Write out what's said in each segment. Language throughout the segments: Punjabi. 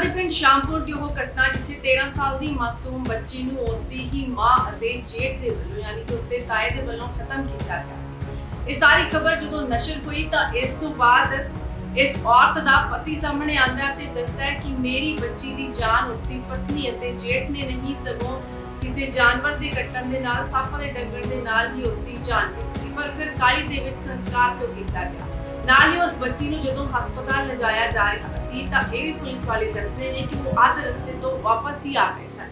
ਦੇ ਪਿੰਡ ਸ਼ਾਮਪੁਰ ਦੀ ਉਹ ਘਟਨਾ ਜਿੱਥੇ 13 ਸਾਲ ਦੀ ਮਾਸੂਮ ਬੱਚੀ ਨੂੰ ਉਸ ਦੀ ਹੀ ਮਾਂ ਅਤੇ ਜੇਠ ਦੇ ਵੱਲੋਂ ਯਾਨੀ ਕਿ ਉਸਦੇ ਤਾਏ ਦੇ ਵੱਲੋਂ ਖਤਮ ਕੀਤਾ ਗਿਆ ਸੀ। ਇਹ ਸਾਰੀ ਖਬਰ ਜਦੋਂ ਨਸ਼ਰ ਹੋਈ ਤਾਂ ਇਸ ਤੋਂ ਬਾਅਦ ਇਸ ਔਰਤ ਦਾ ਪਤੀ ਸਾਹਮਣੇ ਆਂਦਾ ਤੇ ਦੱਸਦਾ ਹੈ ਕਿ ਮੇਰੀ ਬੱਚੀ ਦੀ ਜਾਨ ਉਸਦੀ ਪਤਨੀ ਅਤੇ ਜੇਠ ਨੇ ਨਹੀਂ, ਸਗੋਂ ਕਿਸੇ ਜਾਨਵਰ ਦੇ ਕੱਟਣ ਦੇ ਨਾਲ, ਸੱਪ ਦੇ ਡੰਗਣ ਦੇ ਨਾਲ ਹੀ ਉਸਦੀ ਜਾਨ ਗਈ ਸੀ, ਪਰ ਫਿਰ ਕਾਲੀ ਦੇ ਵਿੱਚ ਸੰਸਕਾਰ ਕਿਉਂ ਕੀਤਾ ਗਿਆ। ਨਾਲ ਹੀ ਉਸ ਬੱਚੀ ਨੂੰ ਜਦੋਂ ਹਸਪਤਾਲ ਲਿਜਾਇਆ ਜਾ ਰਿਹਾ ਸੀ ਤਾਂ ਇਹ ਵੀ ਪੁਲਿਸ ਵਾਲੇ ਦੱਸਦੇ ਨੇ ਕਿ ਉਹ ਅੱਧ ਰਸਤੇ ਤੋਂ ਵਾਪਸ ਹੀ ਆ ਗਏ ਸਨ।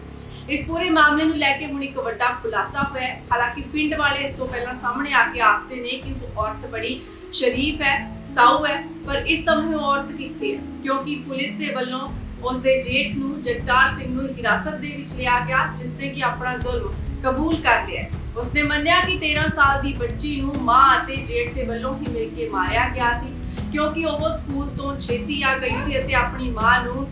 ਇਸ ਪੂਰੇ ਮਾਮਲੇ ਨੂੰ ਲੈ ਕੇ ਹੁਣ ਇੱਕ ਵੱਡਾ ਖੁਲਾਸਾ ਹੋਇਆ ਹੈ। ਹਾਲਾਂਕਿ ਪਿੰਡ ਵਾਲੇ ਇਸ ਤੋਂ ਪਹਿਲਾਂ ਸਾਹਮਣੇ ਆ ਕੇ ਆਖਦੇ ਨੇ ਕਿ ਉਹ ਔਰਤ ਬੜੀ ਸ਼ਰੀਫ ਹੈ, ਸਾਊ ਹੈ, ਪਰ ਇਸ ਸਮੇਂ ਔਰਤ ਕਿੱਥੇ ਹੈ? ਕਿਉਂਕਿ ਪੁਲਿਸ ਦੇ ਵੱਲੋਂ ਉਸ ਦੇ ਜੇਠ ਨੂੰ ਜਗਤਾਰ ਸਿੰਘ ਨੂੰ ਹਿਰਾਸਤ ਦੇ ਵਿੱਚ ਲਿਆ ਗਿਆ, ਜਿਸ ਨੇ ਕਿ ਆਪਣਾ ਜ਼ੁਲਮ ਕਬੂਲ ਕਰ ਲਿਆ ਉਸਨੇ ਮੰਨਿਆ ਕਿ 13 ਸਾਲ ਦੀ ਬੱਚੀ ਨੂੰ ਮਾਂ ਅਤੇ ਜੇਠ ਦੇ ਵੱਲੋਂ ਹੀ ਮਿਲ ਕੇ ਮਾਰਿਆ ਗਿਆ ਸੀ। ਕਿਉਂਕਿ ਉਹ ਸਕੂਲ ਤੋਂ ਛੇਤੀ ਆ ਗਈ ਸੀ ਅਤੇ ਆਪਣੀ ਮਾਂ ਨੂੰ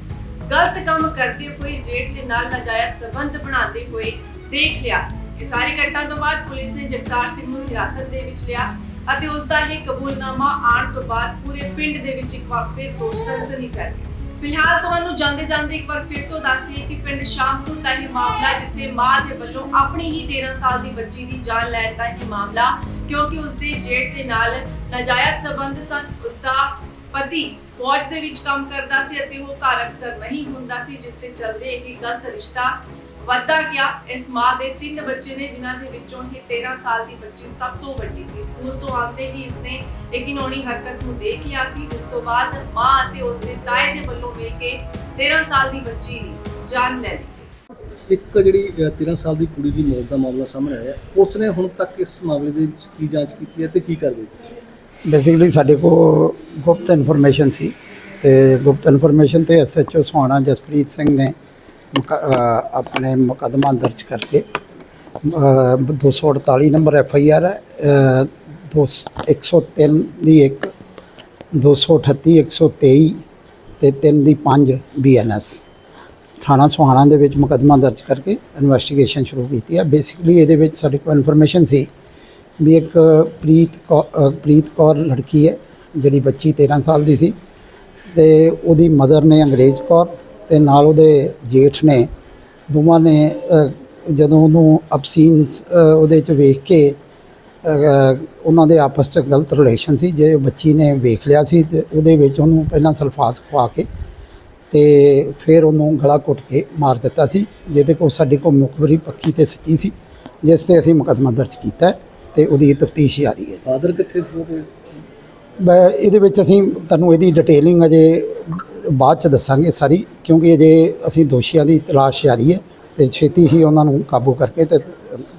ਗਲਤ ਕੰਮ ਕਰਦੇ ਹੋਏ ਜੇਠ ਦੇ ਨਾਲ ਨਾਜਾਇਜ਼ ਸਬੰਧ ਬਣਾਉਂਦੇ ਹੋਏ ਦੇਖ ਲਿਆ ਸੀ। ਇਹ ਸਾਰੀ ਘਟਨਾ ਤੋਂ ਬਾਅਦ ਪੁਲਿਸ ਨੇ ਜਗਤਾਰ ਸਿੰਘ ਨੂੰ ਹਿਰਾਸਤ ਦੇ ਵਿੱਚ ਲਿਆ ਅਤੇ ਉਸ ਦਾ ਇਹ ਕਬੂਲਨਾਮਾ ਆਉਣ ਤੋਂ ਬਾਅਦ ਪੂਰੇ ਪਿੰਡ ਦੇ ਵਿੱਚ ਇੱਕ ਵਾਰ ਫਿਰ ਤੋਂ ਸਨਸਨੀ ਫੈਲ ਗਈ ਫਿਲਹਾਲ ਤੁਹਾਨੂੰ ਜਾਂਦੇ ਜਾਂਦੇ ਇੱਕ ਵਾਰ ਫਿਰ ਤੋਂ ਦੱਸ ਦਈਏ ਕਿ ਪਿੰਡ ਸ਼ਾਮਪੁਰ ਦਾ ਇਹ ਮਾਮਲਾ ਜਿੱਥੇ ਮਾਂ ਦੇ ਵੱਲੋਂ ਆਪਣੀ ਹੀ 13 ਸਾਲ ਦੀ ਬੱਚੀ ਦੀ ਜਾਨ ਲੈਣ ਦਾ ਇਹ ਮਾਮਲਾ, ਕਿਉਂਕਿ ਉਸ ਦੇ ਜੇਠ ਦੇ ਨਾਲ ਨਾਜਾਇਜ਼ ਸਬੰਧ ਸਨ। ਉਸ ਦਾ ਪਤੀ ਫੌਜ ਦੇ ਵਿੱਚ ਕੰਮ ਕਰਦਾ ਸੀ ਅਤੇ ਉਹ ਘਰ ਅਕਸਰ ਨਹੀਂ ਹੁੰਦਾ ਸੀ, ਜਿਸ ਦੇ ਚਲਦੇ ਇਹ ਗਲਤ ਰਿਸ਼ਤਾ ਵੱਧਦਾ ਗਿਆ। ਇਸ ਮਾਂ ਦੇ ਤਿੰਨ ਬੱਚੇ ਨੇ, ਜਿਨ੍ਹਾਂ ਦੇ ਵਿੱਚੋਂ ਇਹ 13 ਸਾਲ ਦੀ ਬੱਚੀ ਸਭ ਤੋਂ ਵੱਡੀ ਸੀ। ਸਕੂਲ ਤੋਂ ਆਉਂਦੇ ਹੀ ਇਸਨੇ ਇੱਕ ਇਨੋਣੀ ਹਰਕਤ ਨੂੰ ਦੇਖ ਲਿਆ ਸੀ, ਜਿਸ ਤੋਂ ਬਾਅਦ ਮਾਂ ਅਤੇ ਉਸ ਤਾਏ ਦੇ ਵੱਲੋਂ ਮਿਲ ਕੇ 13 ਸਾਲ ਦੀ ਬੱਚੀ ਦੀ ਜਾਨ ਲੈ ਲਈ। ਇੱਕ ਜਿਹੜੀ 13 ਸਾਲ ਦੀ ਕੁੜੀ ਦੀ ਮੌਤ ਦਾ ਮਾਮਲਾ ਸਾਹਮਣੇ ਆਇਆ। ਉਸ ਨੇ ਹੁਣ ਤੱਕ ਇਸ ਮਾਮਲੇ ਦੇ ਵਿੱਚ ਕੀ ਜਾਂਚ ਕੀਤੀ ਹੈ ਤੇ ਕੀ ਕਰ ਰਹੀ ਹੈ? ਬੇਸਿਕਲੀ ਸਾਡੇ ਕੋਲ ਗੁਪਤ ਇਨਫੋਰਮੇਸ਼ਨ ਸੀ ਤੇ ਗੁਪਤ ਇਨਫੋਰਮੇਸ਼ਨ ਤੇ ਐਸਐਚਓ ਸੁਹਾਣਾ ਜਸਪ੍ਰੀਤ ਸਿੰਘ ਨੇ ਆਪਣੇ ਮੁਕੱਦਮਾ ਦਰਜ ਕਰਕੇ ਅ, 248 ਨੰਬਰ ਐਫ ਆਈ ਆਰ ਹੈ ਅ, ਦੋ 103 ਦੀ ਇੱਕ 238 123 ਤੇ 3 ਦੀ 5 ਬੀਐਨਐਸ ਥਾਣਾ ਸੁਹਾਣਾ ਦੇ ਵਿੱਚ ਮੁਕੱਦਮਾ ਦਰਜ ਕਰਕੇ ਇਨਵੈਸਟੀਗੇਸ਼ਨ ਸ਼ੁਰੂ ਕੀਤੀ ਹੈ। ਬੇਸਿਕਲੀ ਇਹਦੇ ਵਿੱਚ ਸਾਡੇ ਕੋਲ ਇਨਫੋਰਮੇਸ਼ਨ ਸੀ ਵੀ ਇੱਕ ਪ੍ਰੀਤ ਕੌ- ਅ, ਪ੍ਰੀਤ ਕੌਰ ਲੜਕੀ ਹੈ ਜਿਹੜੀ ਬੱਚੀ 13 ਸਾਲ ਦੀ ਸੀ ਤੇ ਉਹਦੀ ਮਦਰ ਨੇ ਅੰਗਰੇਜ਼ ਕੌਰ ਤੇ ਨਾਲ ਉਹਦੇ ਜੇਠ ਨੇ ਦੋਵਾਂ ਨੇ ਅ, ਜਦੋਂ ਉਹਨੂੰ ਅਬਸੀਨ ਉਹਦੇ ਚ ਵੇਖ ਕੇ ਅ, ਉਹਨਾਂ ਦੇ ਆਪਸ ਚ ਗਲਤ ਰਿਲੇਸ਼ਨ ਸੀ ਜੇ ਬੱਚੀ ਨੇ ਵੇਖ ਲਿਆ ਸੀ ਤੇ ਉਹਦੇ ਵਿੱਚ ਉਹਨੂੰ ਪਹਿਲਾਂ ਸਲਫਾਸ ਖਵਾ ਕੇ ਤੇ ਫਿਰ ਉਹਨੂੰ ਗਲਾ ਘੁੱਟ ਕੇ ਮਾਰ ਦਿੱਤਾ ਸੀ ਜਿਹਦੇ ਕੋਲ ਸਾਡੇ ਕੋਲ ਮੁਖਬਰੀ ਪੱਕੀ ਤੇ ਸੱਚੀ ਸੀ ਜਿਸ ਤੇ ਅਸੀਂ ਮੁਕੱਦਮਾ ਦਰਜ ਕੀਤਾ ਹੈ। ਤੇ ਉਹਦੀ ਤਫਤੀਸ਼ ਜਾਰੀ ਹੈ। ਫਾਦਰ ਕਿੱਥੇ ਸੀ ਉਹਦੇ? ਮੈਂ ਇਹਦੇ ਵਿੱਚ ਅਸੀਂ ਤੁਹਾਨੂੰ ਇਹਦੀ ਡਿਟੇਲਿੰਗ ਅਜੇ ਬਾਅਦ ਚ ਦੱਸਾਂਗੇ ਸਾਰੀ ਕਿਉਂਕਿ ਅਜੇ ਅਸੀਂ ਦੋਸ਼ੀਆਂ ਦੀ ਤਲਾਸ਼ ਜਾਰੀ ਹੈ ਤੇ ਛੇਤੀ ਹੀ ਉਹਨਾਂ ਨੂੰ ਕਾਬੂ ਕਰਕੇ ਤੇ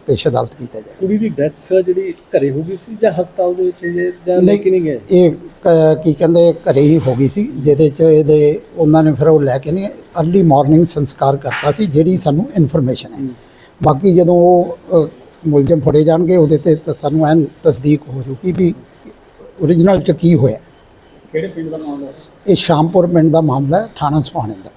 ਪੇਸ਼ ਅਦਾਲਤ ਕੀਤਾ ਜਾਏ ਕੁੜੀ ਦੀ ਡੈਥ ਜਿਹੜੀ ਘਰੇ ਹੋ ਗਈ ਸੀ ਜਾਂ ਹਸਪਤਾਲ ਦੇ ਵਿੱਚ ਜਾਂ ਲੈ ਕੇ ਨਹੀਂ ਗਏ? ਇਹ ਕ- ਕੀ ਕਹਿੰਦੇ ਘਰੇ ਹੀ ਹੋ ਗਈ ਸੀ ਜਿਹਦੇ ਚ ਇਹਦੇ ਉਹਨਾਂ ਨੇ ਫਿਰ ਉਹ ਲੈ ਕੇ ਨਹੀਂ ਅਰਲੀ ਮਾਰਨਿੰਗ ਸੰਸਕਾਰ ਕਰਤਾ ਸੀ ਜਿਹੜੀ ਸਾਨੂੰ ਇਨਫੋਰਮੇਸ਼ਨ ਹੈ। ਬਾਕੀ ਜਦੋਂ ਉਹ ਅ, ਮੁਲਜ਼ਮ ਫੜੇ ਜਾਣਗੇ ਉਹਦੇ ਤੇ ਤਾਂ ਸਾਨੂੰ ਐਨ ਤਸਦੀਕ ਹੋ ਜੂਗੀ ਵੀ ਓਰੀਜਨਲ ਚ ਕੀ ਹੋਇਆ। ਕਿਹੜੇ ਪਿੰਡ ਦਾ ਮਾਮਲਾ ਇਹ ਸ਼ਾਮਪੁਰ ਪਿੰਡ ਦਾ ਮਾਮਲਾ ਹੈ ਥਾਣਾ ਸੁਹਾਣੇ ਦਾ